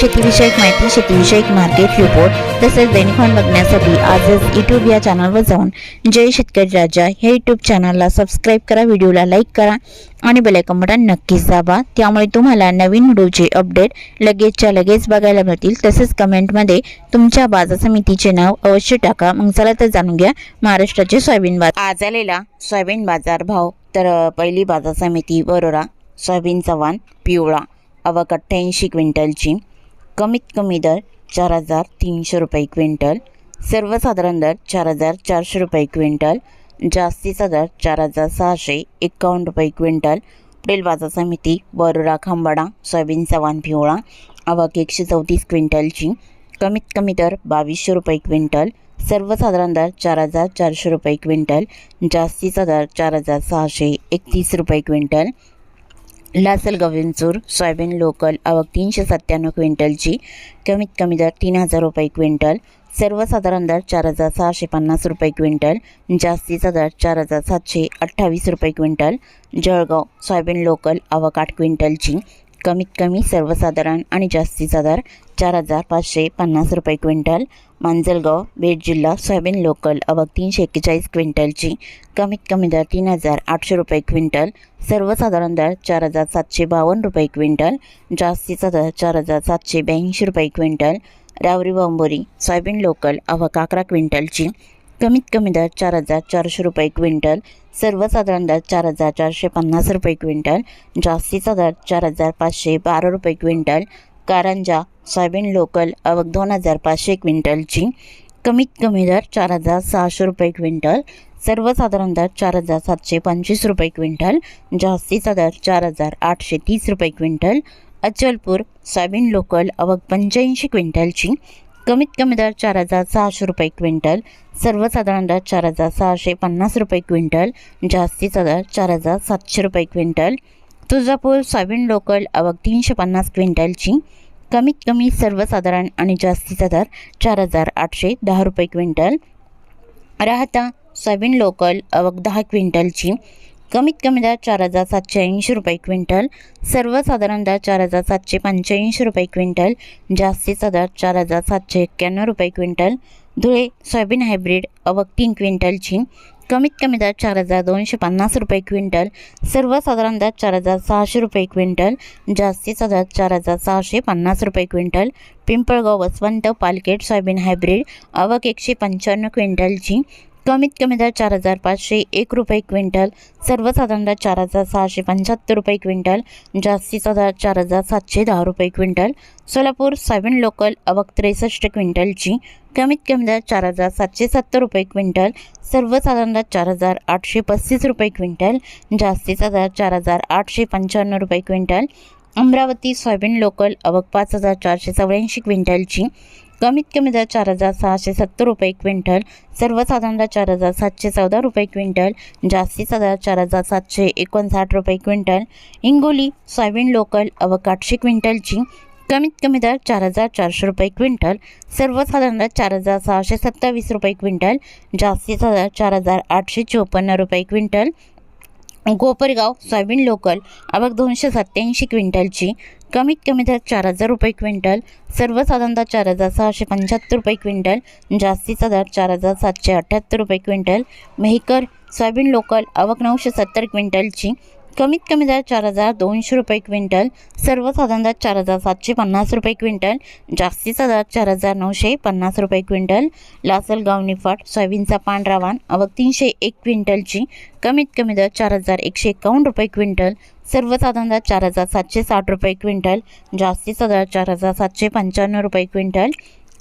शेतीविषयक माहिती शेतीविषयक मार्केट रिपोर्ट तसेच दैनिकॉन बघण्यासाठी आजच यूट्यूब या चॅनलवर जाऊन जय शेतकरी राजा हे यूट्यूब चॅनलला सबस्क्राईब करा व्हिडिओला लाईक करा आणि बेलायकन बटन नक्कीच दाबा. त्यामुळे तुम्हाला नवीन व्हिडिओचे अपडेट लगेचच्या लगेच बघायला मिळतील. तसेच कमेंटमध्ये तुमच्या बाजार समितीचे नाव अवश्य टाका. मग चला तर जाणून घ्या महाराष्ट्राचे सोयाबीन बाजार. आज आलेला सोयाबीन बाजार भाव. तर पहिली बाजार समिती बरोरा सोयाबीन चव्हाण पिवळा आवक अठ्ठ्याऐंशी क्विंटलची. कमीत कमी दर चार हजार तीनशे रुपये क्विंटल सर्वसाधारण दर चार हजार चारशे रुपये क्विंटल जास्तीचा दर चार हजार सहाशे एकावन्न रुपये क्विंटल पुढील बाजार समिती बरोरा खांबाडा सोयाबीन चव्हाण पिवळा आवक एकशे चौतीस क्विंटलची कमीत कमी दर बावीसशे रुपये क्विंटल सर्वसाधारण दर चार हजार चारशे रुपये क्विंटल जास्तीचा दर चार हजार सहाशे एकतीस रुपये quintal Lasalgaon Vinchur soybean local आवक तीनशे सत्त्याण्णव क्विंटलची कमीत कमी दर तीन हजार रुपये क्विंटल सर्वसाधारण दर चार हजार सहाशे पन्नास रुपये क्विंटल जास्तीचा दर चार हजार सातशे अठ्ठावीस रुपये क्विंटल जळगाव सोयाबीन लोकल आवक आठ क्विंटलची कमीत कमी सर्वसाधारण आणि जास्तीचा दर चार हजार पाचशे पन्नास रुपये क्विंटल. मांजलगाव बीड जिल्हा सोयाबीन लोकल अवघ तीनशे एक्केचाळीस क्विंटलची कमीत कमी दर तीन हजार आठशे रुपये क्विंटल. सर्वसाधारण दर चार हजार सातशे बावन्न रुपये क्विंटल. जास्तीचा दर चार हजार सातशे ब्याऐंशी रुपये quintal. Rawari Bambori soybean local अवघ अकरा क्विंटलची कमीत कमी दर चार हजार चारशे रुपये क्विंटल सर्वसाधारण दर चार हजार चारशे पन्नास रुपये क्विंटल जास्तीचा दर चार हजार पाचशे बारा रुपये क्विंटल कारंजा सोयाबीन लोकल आवक दोन हजार पाचशे क्विंटलची कमीत कमी दर चार हजार सहाशे रुपये क्विंटल सर्वसाधारण दर चार हजार सातशे पंचवीस रुपये क्विंटल जास्तीचा दर चार हजार आठशे तीस रुपये क्विंटल अचलपूर सोयाबीन लोकल आवक पंच्याऐंशी क्विंटलची कमीत कमी दर चार हजार सहाशे रुपये क्विंटल सर्वसाधारण दर चार हजार सहाशे पन्नास रुपये क्विंटल जास्तीचा दर चार हजार सातशे रुपये क्विंटल. तुळजापूर सोयाबीन लोकल आवक तीनशे पन्नास क्विंटलची कमीत कमी सर्वसाधारण आणि जास्तीचा दर चार हजार आठशे दहा रुपये क्विंटल. राहता सोयाबीन लोकल आवक दहा क्विंटलची कमीत कमी दर चार हजार सातशे ऐंशी रुपये क्विंटल. सर्वसाधारण दर चार हजार सातशे पंच्याऐंशी रुपये क्विंटल. जास्तीचा दर चार हजार सातशे एक्क्याण्णव रुपये क्विंटल. धुळे सोयाबीन हायब्रिड अवक तीन क्विंटलची कमीत कमी दर चार हजार दोनशे पन्नास रुपये क्विंटल. सर्वसाधारण दर चार हजार सहाशे रुपये क्विंटल. जास्तीचा दर चार हजार सहाशे पन्नास रुपये क्विंटल. पिंपळगाव वसवंत पालकेट सोयाबीन हायब्रिड आवक एकशे पंच्याण्णव क्विंटलची कमीत कमी दर चार हजार पाचशे एक रुपये क्विंटल सर्वसाधारण दर चार हजार सहाशे पंच्याहत्तर रुपये क्विंटल जास्तीचा दर चार हजार सातशे दहा रुपये क्विंटल. सोलापूर सोयाबीन लोकल अवक त्रेसष्ट क्विंटलची कमीत कमी दर चार हजार सातशे सत्तर रुपये क्विंटल सर्वसाधारण दर चार हजार आठशे पस्तीस रुपये क्विंटल जास्तीचा दर चार हजार आठशे पंच्याण्णव रुपये क्विंटल. अमरावती सोयाबीन लोकल अवक पाच हजार चारशे चौऱ्याऐंशी क्विंटलची कमीत कमी दर चार हजार सहाशे सत्तर रुपये क्विंटल सर्वसाधारण दर चार हजार सातशे चौदा रुपये क्विंटल जास्तीचा दर चार हजार सातशे एकोणसाठ रुपये क्विंटल. हिंगोली सोयाबीन लोकल आवक आठशे क्विंटलची कमीत कमी दर चार हजार चारशे रुपये क्विंटल सर्वसाधारण दर चार हजार सहाशे सत्तावीस रुपये क्विंटल जास्तीचा दर चार हजार आठशे चोपन्न रुपये क्विंटल. गोपरगाव सोयाबीन लोकल आवक दोनशे सत्त्याऐंशी क्विंटलची. कमीत कमी दर चार हजार रुपये क्विंटल. सर्वसाधारण दर चार हजार सहाशे पंच्याहत्तर रुपये क्विंटल. जास्तीचा दर चार हजार सातशे अठ्ठ्याहत्तर रुपये क्विंटल. मेहकर सोयाबीन लोकल आवक नऊशे सत्तर क्विंटलची. कमीत कमी दर चार हजार दोनशे रुपये क्विंटल सर्वसाधारण दर चार हजार सातशे पन्नास रुपये क्विंटल जास्तीचा दर चार हजार नऊशे पन्नास रुपये क्विंटल लासलगाव निफाट सोयाबीनचा पांढरा वाण अव तीनशे एक क्विंटलची कमीत कमी दर चार हजार एकशे एकावन्न रुपये क्विंटल सर्वसाधारण दर चार हजार सातशे साठ रुपये क्विंटल जास्तीचा दर चार हजार सातशे पंच्याण्णव रुपये क्विंटल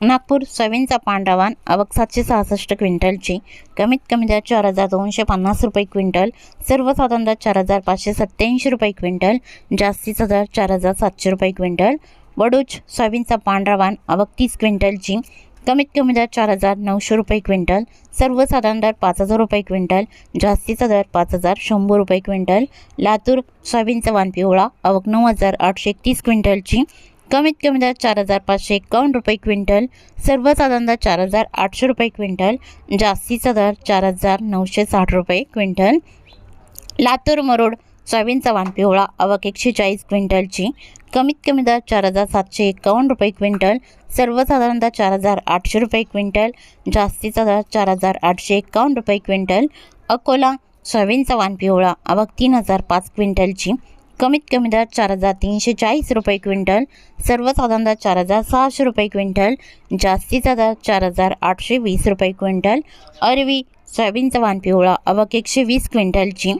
नागपूर सोयाबीनचा पांढरा वाण आवक सातशे सहासष्ट क्विंटलची कमीत कमी दर चार हजार दोनशे पन्नास रुपये क्विंटल सर्वसाधारण दर चार हजार पाचशे सत्त्याऐंशी रुपये क्विंटल जास्तीचा दर चार हजार सातशे रुपये क्विंटल बडूच सोयाबीनचा पांढरा वाण आवक तीस क्विंटलची कमीत कमी दर चार हजार नऊशे रुपये क्विंटल सर्वसाधारण दर पाच हजार रुपये क्विंटल जास्तीचा दर पाच हजार शंभर रुपये क्विंटल लातूर सोयाबीनचा वाण पिवळा आवक नऊ हजार आठशे एकतीस क्विंटलची कमीत कमी दर चार हजार पाचशे एकावन्न रुपये क्विंटल सर्वसाधारण दर चार हजार आठशे रुपये क्विंटल जास्तीचा दर चार हजार नऊशे साठ रुपये क्विंटल. लातूर मरोड सोयाबीनचा वाण पिवळा आवक एकशे चाळीस क्विंटलची कमीत कमी दर चार हजार सातशे एकावन्न रुपये क्विंटल सर्वसाधारण दर चार हजार आठशे रुपये क्विंटल जास्तीचा दर चार हजार आठशे एकावन्न रुपये क्विंटल. अकोला सोयाबीनचा वाण पिवळा आवक तीन हजार पाच क्विंटलची कमीत कमी दर चार हजार तीनशे चाळीस रुपये क्विंटल सर्वसाधारण दर चार हजार सहाशे रुपये क्विंटल जास्तीचा दर चार हजार आठशे वीस रुपये क्विंटल अरवी सोयाबीनचा वाण पिवळा अवक एकशे वीस क्विंटलची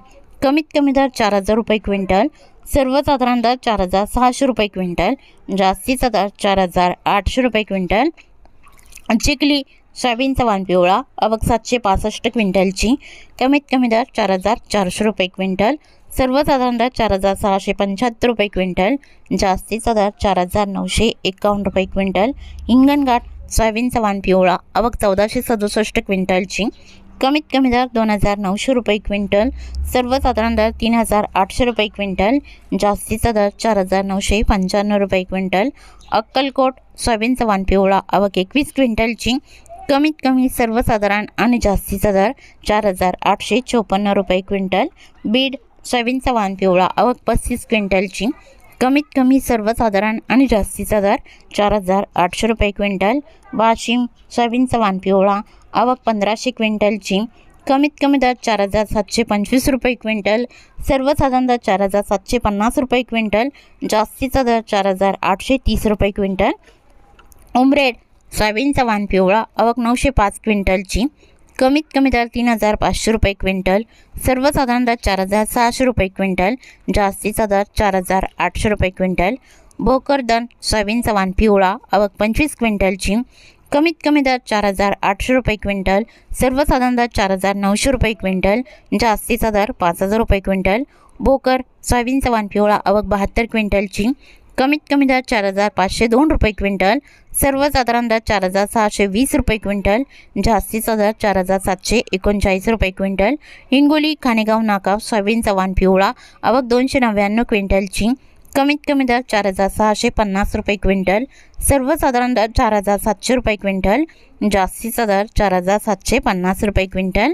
कमीत कमी दर चार हजार रुपये क्विंटल सर्वसाधारण दर चार हजार सहाशे रुपये क्विंटल जास्तीचा दर चार हजार आठशे रुपये क्विंटल चिकली सोयाबीनचा वाण पिवळा अवक सातशे पासष्ट क्विंटलची कमीत कमी दर चार हजार चारशे रुपये क्विंटल सर्वसाधारण दर चार हजार सहाशे पंच्याहत्तर रुपये क्विंटल जास्तीचा दर चार हजार नऊशे एकावन्न रुपये क्विंटल हिंगणघाट सोयाबीनचा वाण पिवळा अवक चौदाशे सदुसष्ट क्विंटलची कमीत कमी दर दोन हजार नऊशे रुपये क्विंटल सर्वसाधारण दर तीन हजार आठशे रुपये क्विंटल जास्तीचा दर चार हजार नऊशे पंच्याण्णव रुपये क्विंटल अक्कलकोट सोयाबीनचा वाण पिवळा आवक एकवीस क्विंटलची कमीत कमी सर्वसाधारण आणि जास्तीचा दर चार हजार आठशे चोपन्न रुपये क्विंटल बीड सोयाबीनचा वाण पिवळा आवक पस्तीस क्विंटलची. कमीत कमी सर्वसाधारण आणि जास्तीचा दर चार हजार आठशे रुपये क्विंटल. वाशिम सोयाबीनचा वाण पिवळा आवक पंधराशे क्विंटलची. कमीत कमी दर चार हजार सातशे पंचवीस रुपये क्विंटल. सर्वसाधारण दर चार हजार सातशे पन्नास रुपये क्विंटल. जास्तीचा दर चार हजार आठशे तीस रुपये क्विंटल. उमरेड सोयाबीनचा वाण पिवळा आवक नऊशे पाच क्विंटलची. कमीत कमी दर तीन हजार पाचशे रुपये क्विंटल सर्वसाधारण दर चार हजार सहाशे रुपये क्विंटल जास्तीचा दर चार हजार आठशे रुपये क्विंटल भोकरदन सोयाबीनचा वाण पिवळा आवक पंचवीस क्विंटलची कमीत कमी दर चार हजार आठशे रुपये क्विंटल सर्वसाधारण दर चार हजार नऊशे रुपये क्विंटल जास्तीचा दर पाच हजार रुपये क्विंटल भोकर सोयाबीनचा वाण पिवळा आवक बहात्तर क्विंटलची कमीत कमी दर चार हजार पाचशे दोन रुपये क्विंटल सर्वसाधारण दर चार हजार सहाशे वीस रुपये क्विंटल जास्तीचा दर चार हजार सातशे एकोणचाळीस रुपये क्विंटल हिंगोली खानेगाव नाका सोयाबीन चव्हाण पिवळा आवक दोनशे नव्याण्णव क्विंटलची कमीत कमी दर चार हजार सहाशे पन्नास रुपये क्विंटल सर्वसाधारण दर चार हजार सातशे रुपये क्विंटल जास्तीचा दर चार हजार सातशे पन्नास रुपये क्विंटल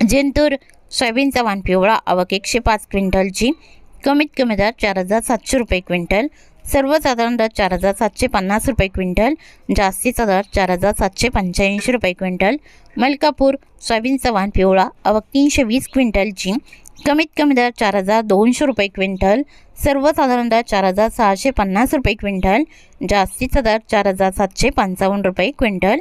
जिंतूर सोयाबीनचा वाण पिवळा आवक एकशे पाच क्विंटलची कमीत कमी दर चार हजार सातशे रुपये क्विंटल. सर्वसाधारण दर चार हजार सातशे पन्नास रुपये क्विंटल. जास्तीचा दर चार हजार सातशे पंच्याऐंशी रुपये क्विंटल. मलकापूर सोयाबीनचा वाण पिवळा अवक तीनशे वीस क्विंटलची कमीत कमी दर चार हजार दोनशे रुपये क्विंटल. सर्वसाधारण दर चार हजार सहाशे पन्नास रुपये क्विंटल. जास्तीचा दर चार हजार सातशे पंचावन्न रुपये क्विंटल.